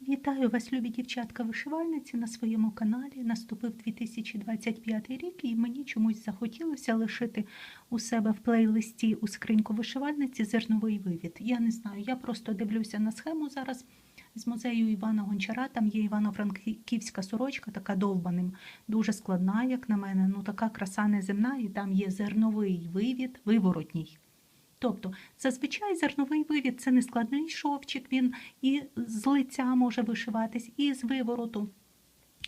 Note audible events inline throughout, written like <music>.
Вітаю вас, любі дівчатка-вишивальниці, на своєму каналі. Наступив 2025 рік, і мені чомусь захотілося лишити у себе в плейлисті у скриньку вишивальниці зерновий вивід. Я не знаю, я просто дивлюся на схему зараз з музею Івана Гончара. Там є Івано-Франківська сорочка, така довбаним, дуже складна, як на мене. Ну така краса неземна, і там є зерновий вивід, виворотній. Тобто, зазвичай зерновий вивід це не складний шовчик, він і з лиця може вишиватись, і з вивороту.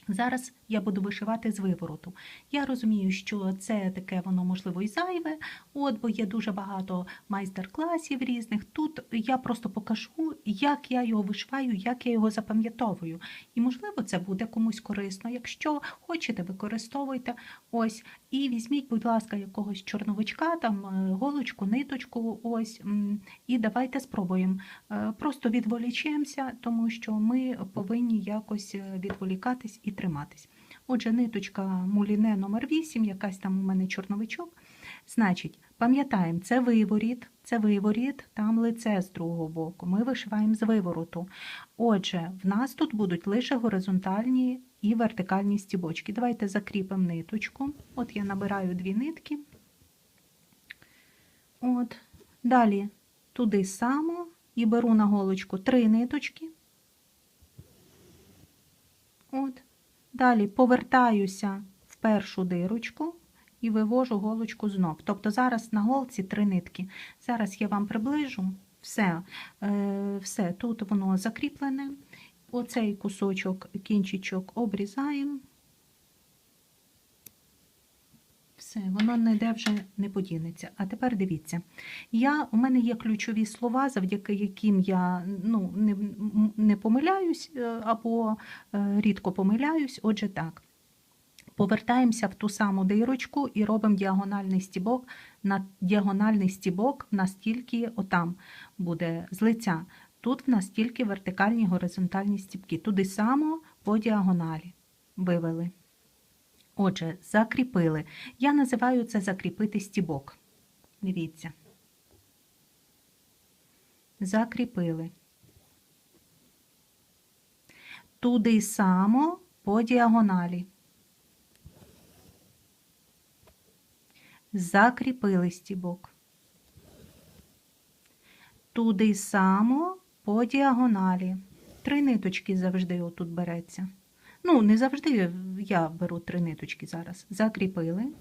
Зараз я буду вишивати з вивороту. Я розумію, що це таке воно можливо і зайве, от, бо є дуже багато майстер-класів різних. Тут я просто покажу, як я його вишиваю, як я його запам'ятовую. І, можливо, це буде комусь корисно. Якщо хочете, використовуйте ось. І візьміть, будь ласка, якогось чорновичка, там е, голочку, ниточку, ось, і давайте спробуємо. Е, Просто відволічемося, тому що ми повинні якось е, відволікатись і триматись. Отже, ниточка муліне номер 8 якась там у мене чорновичок. Значить, пам'ятаємо, це виворіт, це виворіт, там лице з другого боку. Ми вишиваємо з вивороту. Отже, в нас тут будуть лише горизонтальні і вертикальні стібочки. Давайте закріпимо ниточку. От я набираю дві нитки. От. Далі туди само і беру на голочку три ниточки. От. Далі повертаюся в першу дирочку і вивожу голочку знов. Тобто зараз на голці три нитки. Зараз я вам приближу все, е, все тут воно закріплене. Оцей кусочок, кінчичок обрізаємо. Все, воно ніде вже не подінеться. А тепер дивіться, я, у мене є ключові слова, завдяки яким я ну, не, не помиляюсь е, або е, рідко помиляюсь. Отже, так. Повертаємося в ту саму дирочку і робимо діагональний стібок. На діагональний стібок в нас тільки отам буде з лиця. Тут в нас тільки вертикальні горизонтальні стібки. Туди само по діагоналі вивели. Отже, закріпили. Я називаю це закріпити стібок. Дивіться. Закріпили. Туди само по діагоналі. Закріпили стібок. Туди само по діагоналі. Три ниточки завжди отут береться. Ну, не завжди я беру три ниточки зараз. Закріпили.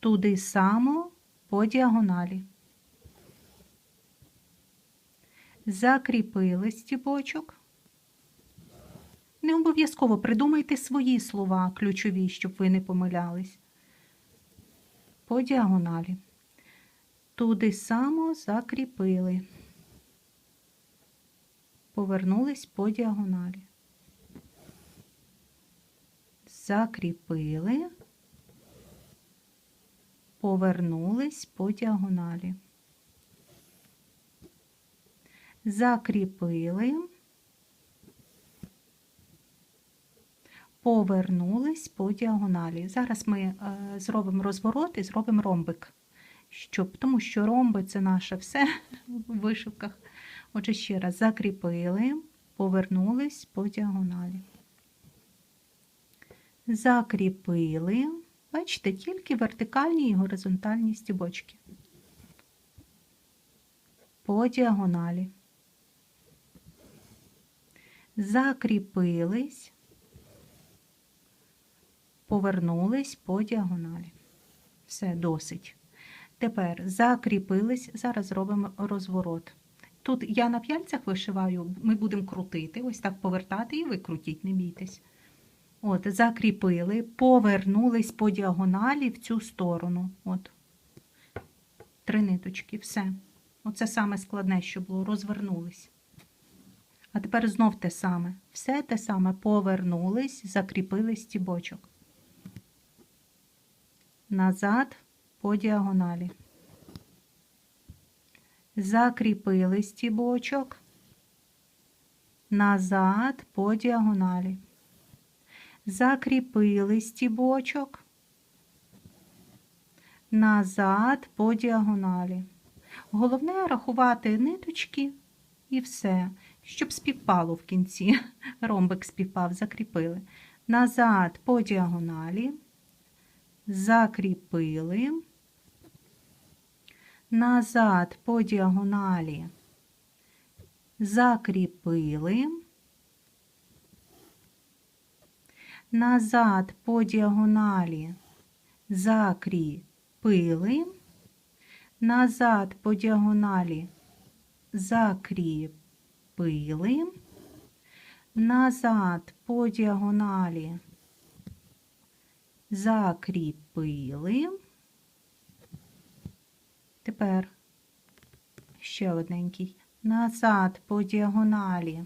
Туди само по діагоналі. Закріпили стібочок. Не обов'язково придумайте свої слова ключові, щоб ви не помилялись. По діагоналі. Туди само закріпили. Повернулись по діагоналі закріпили, повернулись по діагоналі. Закріпили, повернулись по діагоналі. Зараз ми е, зробимо розворот і зробимо ромбик, щоб, тому що ромби це наше все <laughs> в вишивках. Отже, ще раз закріпили, повернулись по діагоналі закріпили, бачите, тільки вертикальні і горизонтальні стібочки по діагоналі. Закріпились, повернулись по діагоналі. Все, досить. Тепер закріпились, зараз зробимо розворот. Тут я на п'яльцях вишиваю, ми будемо крутити, ось так повертати і викрутіть, не бійтесь. От, закріпили, повернулись по діагоналі в цю сторону. От, три ниточки, все. Оце саме складне, що було, розвернулись. А тепер знов те саме. Все те саме повернулись, закріпили стібочок. Назад по діагоналі. Закріпили стібочок. Назад по діагоналі закріпили стібочок, назад по діагоналі. Головне рахувати ниточки і все, щоб співпало в кінці. <laughs> Ромбик співпав, закріпили. Назад по діагоналі. Закріпили. Назад по діагоналі. Закріпили. Назад по діагоналі. Закріпили. Назад по діагоналі. Закріпили. Назад по діагоналі. Закріпили. Тепер ще одненький. Назад по діагоналі.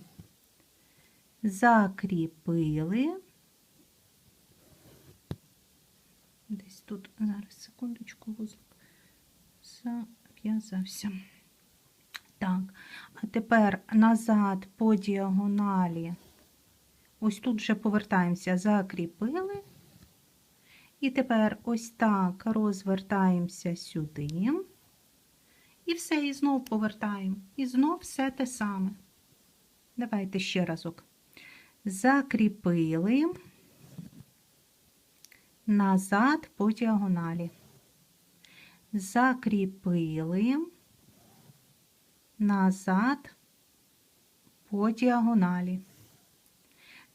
Закріпили. Десь тут, зараз, секундочку, вузлик зав'язався. Так, а тепер назад по діагоналі. Ось тут вже повертаємося, закріпили. І тепер ось так розвертаємося сюди. І все, і знов повертаємо. І знов все те саме. Давайте ще разок. Закріпили назад по діагоналі. Закріпили назад по діагоналі.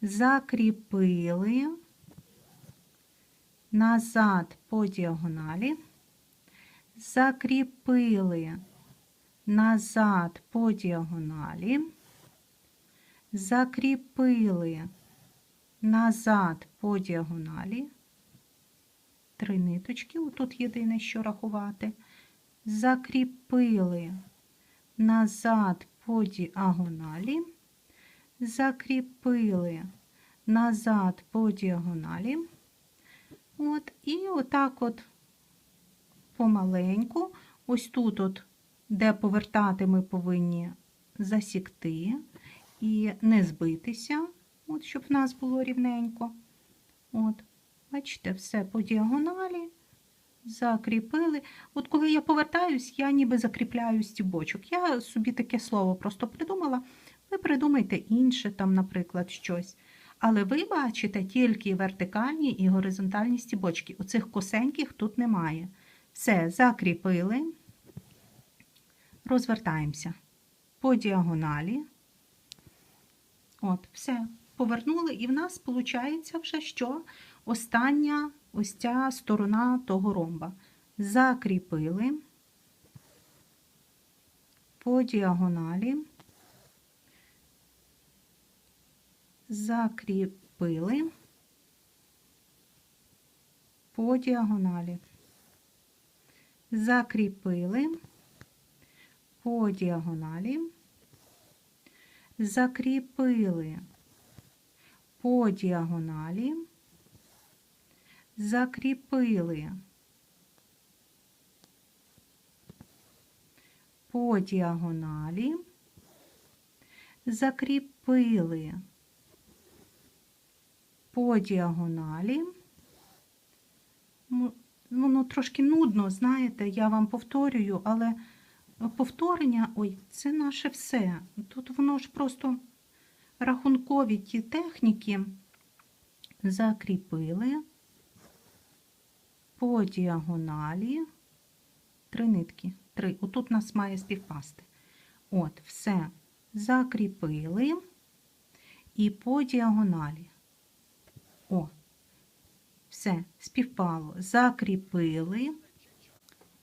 Закріпили назад по діагоналі. Закріпили назад по діагоналі. Закріпили назад по діагоналі три ниточки, отут єдине, що рахувати, закріпили назад по діагоналі, закріпили назад по діагоналі. От, І отак от помаленьку, ось тут, от, де повертати, ми повинні засікти і не збитися, от, щоб в нас було рівненько. От. Бачите, все по діагоналі. Закріпили. От коли я повертаюсь, я ніби закріпляю стібочок. Я собі таке слово просто придумала. Ви придумайте інше, там, наприклад, щось. Але ви бачите тільки вертикальні і горизонтальні стібочки. Оцих косеньких тут немає. Все, закріпили, розвертаємося по діагоналі. От, все, повернули, і в нас виходить вже що? Остання ось ця сторона того ромба. Закріпили по діагоналі, закріпили по діагоналі, закріпили по діагоналі, закріпили по діагоналі закріпили по діагоналі, закріпили по діагоналі. Воно трошки нудно, знаєте, я вам повторюю, але повторення, ой, це наше все. Тут воно ж просто рахункові ті техніки закріпили по діагоналі три нитки. Три. Отут у нас має співпасти. От, все. Закріпили і по діагоналі. О, все, співпало. Закріпили.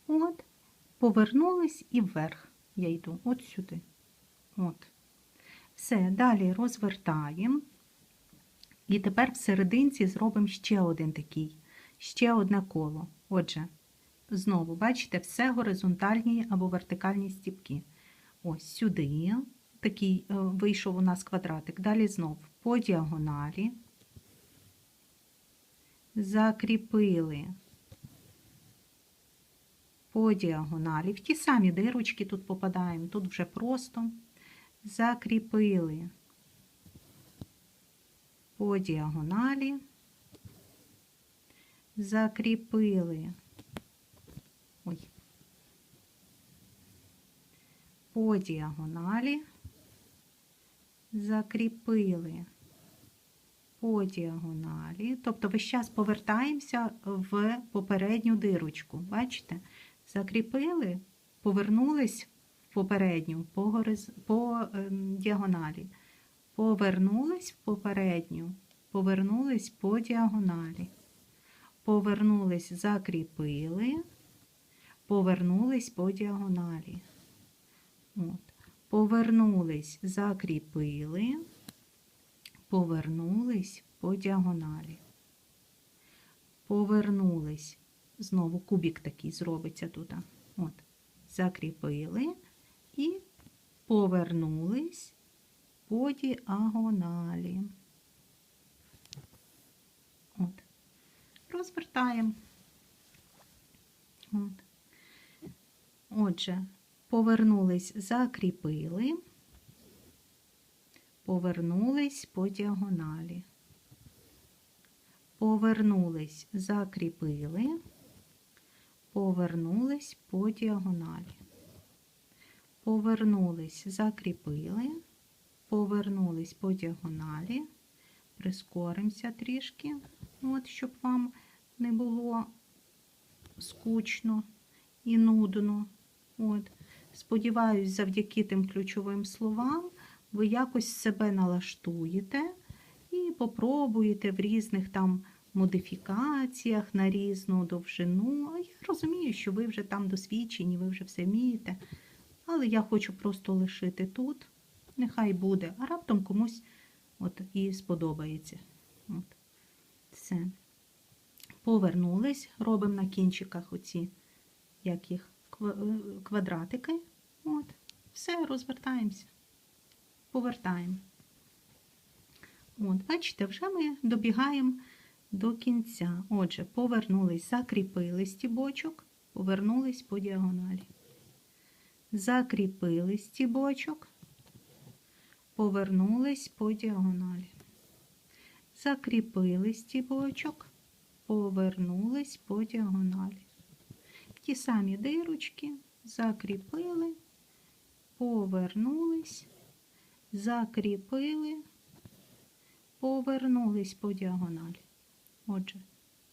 От, повернулись і вверх. Я йду от сюди. От. Все, далі розвертаємо. І тепер в серединці зробимо ще один такий ще одне коло. Отже, знову, бачите, все горизонтальні або вертикальні стіпки. Ось сюди, такий е, вийшов у нас квадратик. Далі знову по діагоналі, закріпили по діагоналі. В ті самі дирочки тут попадаємо, тут вже просто закріпили по діагоналі закріпили ой, по діагоналі, закріпили по діагоналі. Тобто весь час повертаємося в попередню дирочку. Бачите? Закріпили, повернулись в попередню по, гориз... по ем, діагоналі. Повернулись в попередню, повернулись по діагоналі. Повернулись, закріпили, повернулись по діагоналі. От. Повернулись, закріпили, повернулись по діагоналі. Повернулись. Знову кубик такий зробиться тут. От. Закріпили і повернулись по діагоналі. От. Розвертаємо. От. Отже, повернулись, закріпили, повернулись по діагоналі. Повернулись, закріпили, повернулись по діагоналі. Повернулись, закріпили, повернулись по діагоналі. Прискоримося трішки, от, щоб вам не було скучно і нудно. От. Сподіваюсь, завдяки тим ключовим словам ви якось себе налаштуєте і попробуєте в різних там модифікаціях на різну довжину. Я розумію, що ви вже там досвідчені, ви вже все вмієте. Але я хочу просто лишити тут. Нехай буде, а раптом комусь от і сподобається. От. Все. Повернулись, робимо на кінчиках оці, як їх, е, квадратики. От. Все, розвертаємося. Повертаємо. От, бачите, вже ми добігаємо до кінця. Отже, повернулись, закріпили стібочок, повернулись по діагоналі. Закріпили стібочок, повернулись по діагоналі. Закріпили стібочок, повернулись по діагоналі. Ті самі дирочки закріпили, повернулись, закріпили, повернулись по діагоналі. Отже,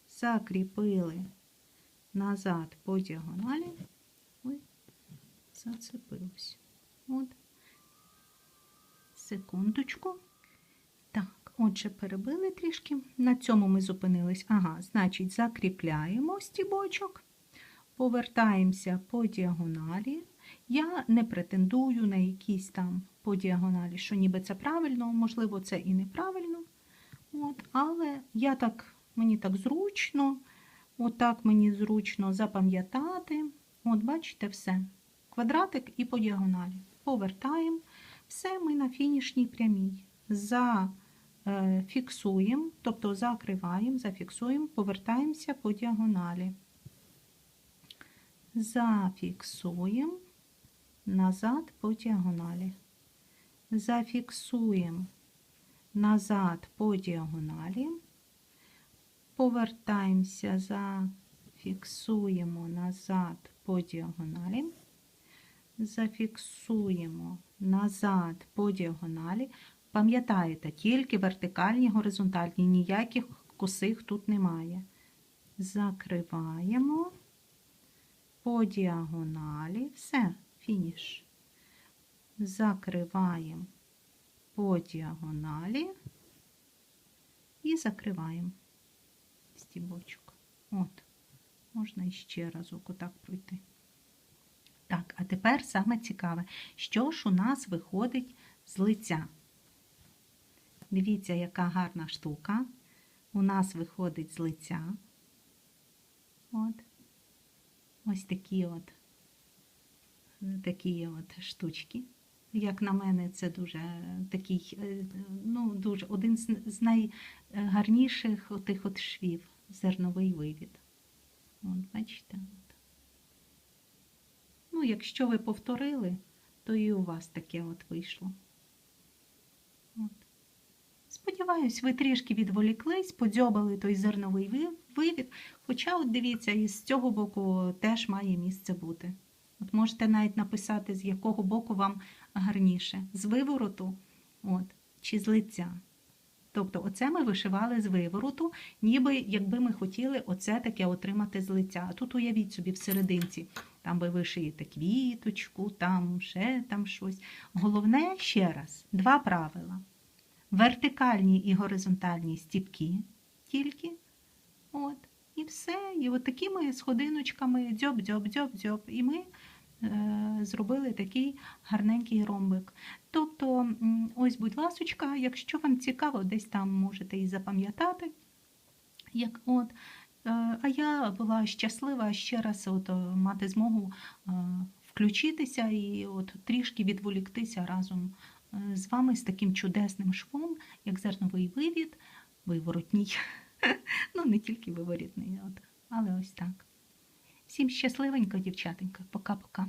закріпили назад по діагоналі. Ой, зацепилось. От. Секундочку. Отже, перебили трішки. На цьому ми зупинились. Ага, значить, закріпляємо стібочок, повертаємося по діагоналі. Я не претендую на якісь там по діагоналі, що ніби це правильно, можливо, це і неправильно. От, але я так, мені так зручно, отак мені зручно запам'ятати. От, бачите, все. Квадратик і по діагоналі. Повертаємо. Все ми на фінішній прямій. Зафіксуємо, тобто закриваємо, зафіксуємо, повертаємося по діагоналі. Зафіксуємо назад по діагоналі. Зафіксуємо назад по діагоналі. Повертаємося, зафіксуємо назад по діагоналі. Зафіксуємо назад по діагоналі. Пам'ятаєте, тільки вертикальні, горизонтальні, ніяких косих тут немає. Закриваємо по діагоналі. Все, фініш. Закриваємо по діагоналі і закриваємо стібочок. От, можна іще разок отак пройти. Так, а тепер саме цікаве, що ж у нас виходить з лиця. Дивіться, яка гарна штука. У нас виходить з лиця. От. Ось такі от, такі от штучки. Як на мене, це дуже такий, е, ну, дуже один з найгарніших отих от швів, зерновий вивід. От, бачите? От. Ну, якщо ви повторили, то і у вас таке от вийшло. Сподіваюсь, ви трішки відволіклись, подзьобали той зерновий вивід. Хоча, от дивіться, із цього боку теж має місце бути. От можете навіть написати, з якого боку вам гарніше. З вивороту От, чи з лиця. Тобто, оце ми вишивали з вивороту, ніби якби ми хотіли оце таке отримати з лиця. А тут уявіть собі всерединці, там ви вишиєте квіточку, там ще там щось. Головне, ще раз, два правила: вертикальні і горизонтальні стіпки тільки. От, і все. І от такими сходиночками дзьоб-дзьоб-дзьоб-дзьоб. І ми е, зробили такий гарненький ромбик. Тобто, ось, будь ласочка, якщо вам цікаво, десь там можете і запам'ятати. Як от. Е, А я була щаслива ще раз от, е, мати змогу е, включитися і от трішки відволіктися разом з вами з таким чудесним швом, як зерновий вивід, виворотній. <laughs> Ну, не тільки виворітний, але ось так. Всім щасливенько, дівчатенька. Пока-пока.